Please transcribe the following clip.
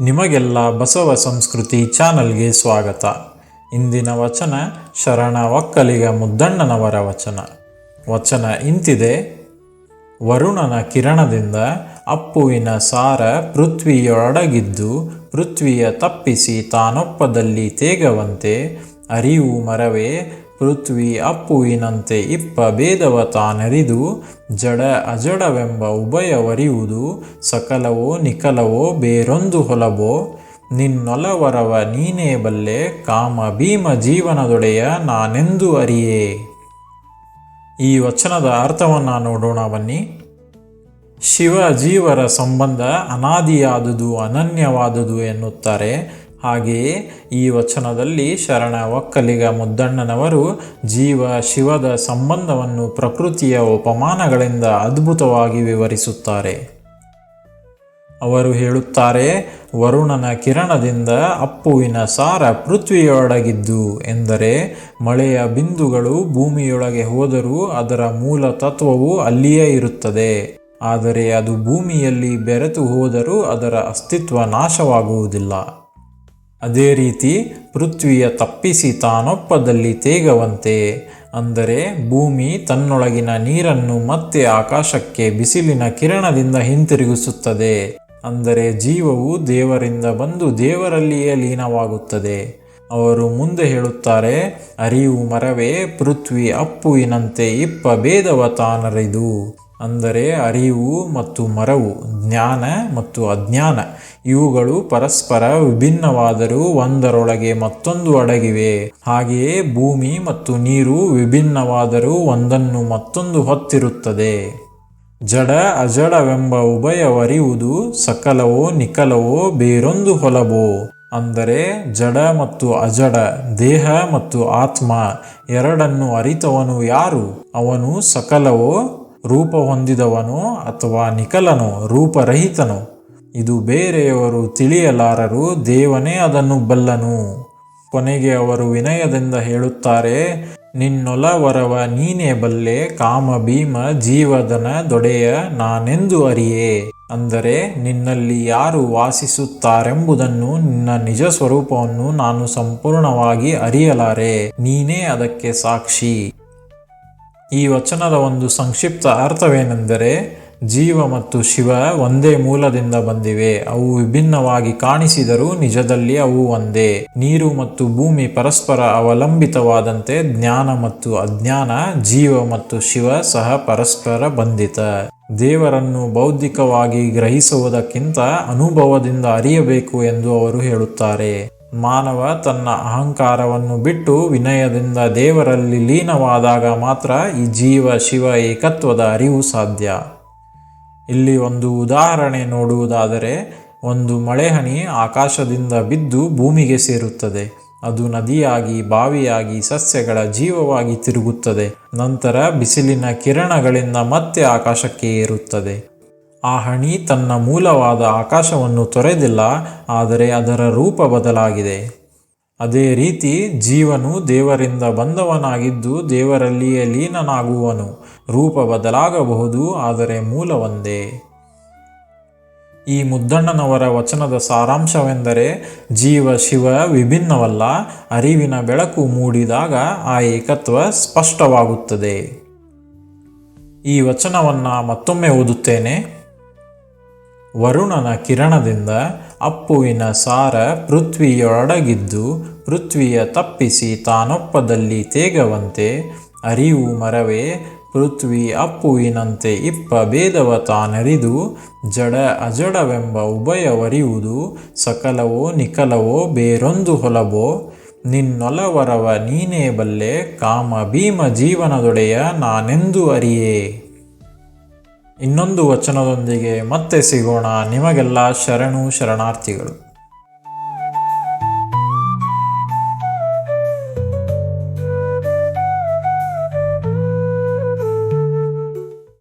ನಿಮಗೆಲ್ಲ ಬಸವ ಸಂಸ್ಕೃತಿ ಚಾನಲ್ಗೆ ಸ್ವಾಗತ. ಇಂದಿನ ವಚನ ಶರಣ ಒಕ್ಕಲಿಗ ಮುದ್ದಣ್ಣನವರ ವಚನ. ವಚನ ಇಂತಿದೆ. ವರುಣನ ಕಿರಣದಿಂದ ಅಪ್ಪುವಿನ ಸಾರ ಪೃಥ್ವಿಯೊಳಗಿದ್ದು ಪೃಥ್ವಿಯ ತಪ್ಪಿಸಿ ತಾನೊಪ್ಪದಲ್ಲಿ ತೇಗವಂತೆ ಅರಿವು ಮರವೇ ಪೃಥ್ವಿ ಅಪ್ಪುವಿನಂತೆ ಇಪ್ಪ ಭೇದವ ತಾನರಿದು ಜಡ ಅಜಡವೆಂಬ ಉಭಯವರಿಯುವುದು ಸಕಲವೋ ನಿಕಲವೋ ಬೇರೊಂದು ಹೊಲವೋ. ನಿನ್ನೊಲವರವ ನೀನೇ ಬಲ್ಲೆ, ಕಾಮ ಭೀಮ ಜೀವನದೊಡೆಯ ನಾನೆಂದು ಅರಿಯೇ. ಈ ವಚನದ ಅರ್ಥವನ್ನು ನೋಡೋಣ ಬನ್ನಿ. ಶಿವ ಜೀವರ ಸಂಬಂಧ ಅನಾದಿಯಾದುದು, ಅನನ್ಯವಾದುದು ಎನ್ನುತ್ತಾರೆ. ಹಾಗೆಯೇ ಈ ವಚನದಲ್ಲಿ ಶರಣ ಒಕ್ಕಲಿಗ ಮುದ್ದಣ್ಣನವರು ಜೀವ ಶಿವದ ಸಂಬಂಧವನ್ನು ಪ್ರಕೃತಿಯ ಉಪಮಾನಗಳಿಂದ ಅದ್ಭುತವಾಗಿ ವಿವರಿಸುತ್ತಾರೆ. ಅವರು ಹೇಳುತ್ತಾರೆ, ವರುಣನ ಕಿರಣದಿಂದ ಅಪ್ಪುವಿನ ಸಾರ ಪೃಥ್ವಿಯೊಳಗಿದ್ದು ಎಂದರೆ ಮಳೆಯ ಬಿಂದುಗಳು ಭೂಮಿಯೊಳಗೆ ಹೋದರೂ ಅದರ ಮೂಲ ತತ್ವವು ಅಲ್ಲಿಯೇ ಇರುತ್ತದೆ. ಆದರೆ ಅದು ಭೂಮಿಯಲ್ಲಿ ಬೆರೆತು ಹೋದರೂ ಅದರ ಅಸ್ತಿತ್ವ ನಾಶವಾಗುವುದಿಲ್ಲ. ಅದೇ ರೀತಿ ಪೃಥ್ವಿಯ ತಪ್ಪಿಸಿ ತಾನೊಪ್ಪದಲ್ಲಿ ತೇಗವಂತೆ, ಅಂದರೆ ಭೂಮಿ ತನ್ನೊಳಗಿನ ನೀರನ್ನು ಮತ್ತೆ ಆಕಾಶಕ್ಕೆ ಬಿಸಿಲಿನ ಕಿರಣದಿಂದ ಹಿಂತಿರುಗಿಸುತ್ತದೆ. ಅಂದರೆ ಜೀವವು ದೇವರಿಂದ ಬಂದು ದೇವರಲ್ಲಿಯೇ ಲೀನವಾಗುತ್ತದೆ. ಅವರು ಮುಂದೆ ಹೇಳುತ್ತಾರೆ, ಅರಿವು ಮರವೇ, ಪೃಥ್ವಿ ಅಪ್ಪುವಿನಂತೆ ಇಪ್ಪ ಭೇದವ ತಾನರಿದು ಅಂದರೆ ಅರಿವು ಮತ್ತು ಮರವು, ಜ್ಞಾನ ಮತ್ತು ಅಜ್ಞಾನ. ಇವುಗಳು ಪರಸ್ಪರ ವಿಭಿನ್ನವಾದರೂ ಒಂದರೊಳಗೆ ಮತ್ತೊಂದು ಅಡಗಿವೆ. ಹಾಗೆಯೇ ಭೂಮಿ ಮತ್ತು ನೀರು ವಿಭಿನ್ನವಾದರೂ ಒಂದನ್ನು ಮತ್ತೊಂದು ಹೊತ್ತಿರುತ್ತದೆ. ಜಡ ಅಜಡವೆಂಬ ಉಭಯವರಿವುದು ಸಕಲವೋ ನಿಖಲವೋ ಬೇರೊಂದು ಹೊಲವೋ. ಅಂದರೆ ಜಡ ಮತ್ತು ಅಜಡ, ದೇಹ ಮತ್ತು ಆತ್ಮ ಎರಡನ್ನು ಅರಿತವನು ಯಾರು? ಅವನು ಸಕಲವೋ ರೂಪ ಹೊಂದಿದವನು ಅಥವಾ ನಿಖಲನೋ, ರೂಪರಹಿತನು? ಇದು ಬೇರೆಯವರು ತಿಳಿಯಲಾರರು, ದೇವನೇ ಅದನ್ನು ಬಲ್ಲನು. ಕೊನೆಗೆ ಅವರು ವಿನಯದಿಂದ ಹೇಳುತ್ತಾರೆ, ನಿನ್ನೊಲವರವ ನೀನೇ ಬಲ್ಲೆ, ಕಾಮ, ಭೀಮ ಜೀವದನ ದೊಡೆಯ ನಾನೆಂದು ಅರಿಯೇ? ಅಂದರೆ, ನಿನ್ನಲ್ಲಿ ಯಾರು ವಾಸಿಸುತ್ತಾರೆಂಬುದನ್ನು ನಿನ್ನ ನಿಜ ಸ್ವರೂಪವನ್ನು ನಾನು ಸಂಪೂರ್ಣವಾಗಿ ಅರಿಯಲಾರೆ. ನೀನೇ ಅದಕ್ಕೆ ಸಾಕ್ಷಿ. ಈ ವಚನದ ಒಂದು ಸಂಕ್ಷಿಪ್ತ ಅರ್ಥವೇನೆಂದರೆ, ಜೀವ ಮತ್ತು ಶಿವ ಒಂದೇ ಮೂಲದಿಂದ ಬಂದಿವೆ. ಅವು ವಿಭಿನ್ನವಾಗಿ ಕಾಣಿಸಿದರೂ ನಿಜದಲ್ಲಿ ಅವು ಒಂದೇ. ನೀರು ಮತ್ತು ಭೂಮಿ ಪರಸ್ಪರ ಅವಲಂಬಿತವಾದಂತೆ ಜ್ಞಾನ ಮತ್ತು ಅಜ್ಞಾನ, ಜೀವ ಮತ್ತು ಶಿವ ಸಹ ಪರಸ್ಪರ ಬಂಧಿತ. ದೇವರನ್ನು ಬೌದ್ಧಿಕವಾಗಿ ಗ್ರಹಿಸುವುದಕ್ಕಿಂತ ಅನುಭವದಿಂದ ಅರಿಯಬೇಕು ಎಂದು ಅವರು ಹೇಳುತ್ತಾರೆ. ಮಾನವ ತನ್ನ ಅಹಂಕಾರವನ್ನು ಬಿಟ್ಟು ವಿನಯದಿಂದ ದೇವರಲ್ಲಿ ಲೀನವಾದಾಗ ಮಾತ್ರ ಈ ಜೀವ, ಶಿವ ಏಕತ್ವದ ಅರಿವು ಸಾಧ್ಯ. ಇಲ್ಲಿ ಒಂದು ಉದಾಹರಣೆ ನೋಡುವುದಾದರೆ, ಒಂದು ಮಳೆಹನಿ ಆಕಾಶದಿಂದ ಬಿದ್ದು ಭೂಮಿಗೆ ಸೇರುತ್ತದೆ. ಅದು ನದಿಯಾಗಿ, ಬಾವಿಯಾಗಿ, ಸಸ್ಯಗಳ ಜೀವವಾಗಿ ತಿರುಗುತ್ತದೆ. ನಂತರ ಬಿಸಿಲಿನ ಕಿರಣಗಳಿಂದ ಮತ್ತೆ ಆಕಾಶಕ್ಕೆ ಏರುತ್ತದೆ. ಆ ಹಣಿ ತನ್ನ ಮೂಲವಾದ ಆಕಾಶವನ್ನು ತೊರೆದಿಲ್ಲ, ಆದರೆ ಅದರ ರೂಪ ಬದಲಾಗಿದೆ. ಅದೇ ರೀತಿ ಜೀವನು ದೇವರಿಂದ ಬಂದವನಾಗಿದ್ದು ದೇವರಲ್ಲಿಯೇ ಲೀನನಾಗುವನು. ರೂಪ ಬದಲಾಗಬಹುದು, ಆದರೆ ಮೂಲ ಈ ಮುದ್ದಣ್ಣನವರ ವಚನದ ಸಾರಾಂಶವೆಂದರೆ, ಜೀವ ಶಿವ ವಿಭಿನ್ನವಲ್ಲ, ಅರಿವಿನ ಬೆಳಕು ಮೂಡಿದಾಗ ಆ ಏಕತ್ವ ಸ್ಪಷ್ಟವಾಗುತ್ತದೆ. ಈ ವಚನವನ್ನು ಮತ್ತೊಮ್ಮೆ ಓದುತ್ತೇನೆ. ವರುಣನ ಕಿರಣದಿಂದ ಅಪ್ಪುವಿನ ಸಾರ ಪೃಥ್ವಿಯೊಡಗಿದ್ದು ಪೃಥ್ವಿಯ ತಪ್ಪಿಸಿ ತಾನೊಪ್ಪದಲ್ಲಿ ತೇಗವಂತೆ ಅರಿವು ಮರವೇ, ಪೃಥ್ವಿ ಅಪ್ಪುವಿನಂತೆ ಇಪ್ಪ ಭೇದವ ತಾನರಿದು, ಜಡ ಅಜಡವೆಂಬ ಉಭಯವರಿಯುವುದು ಸಕಲವೋ ನಿಕಲವೋ ಬೇರೊಂದು ಹೊಲವೋ, ನಿನ್ನೊಲವರವ ನೀನೇ ಬಲ್ಲೆ, ಕಾಮ ಭೀಮ ಜೀವನದೊಡೆಯ ನಾನೆಂದು ಅರಿಯೇ. ಇನ್ನೊಂದು ವಚನದೊಂದಿಗೆ ಮತ್ತೆ ಸಿಗೋಣ ನಿಮಗೆಲ್ಲ ಶರಣು ಶರಣಾರ್ಥಿಗಳು.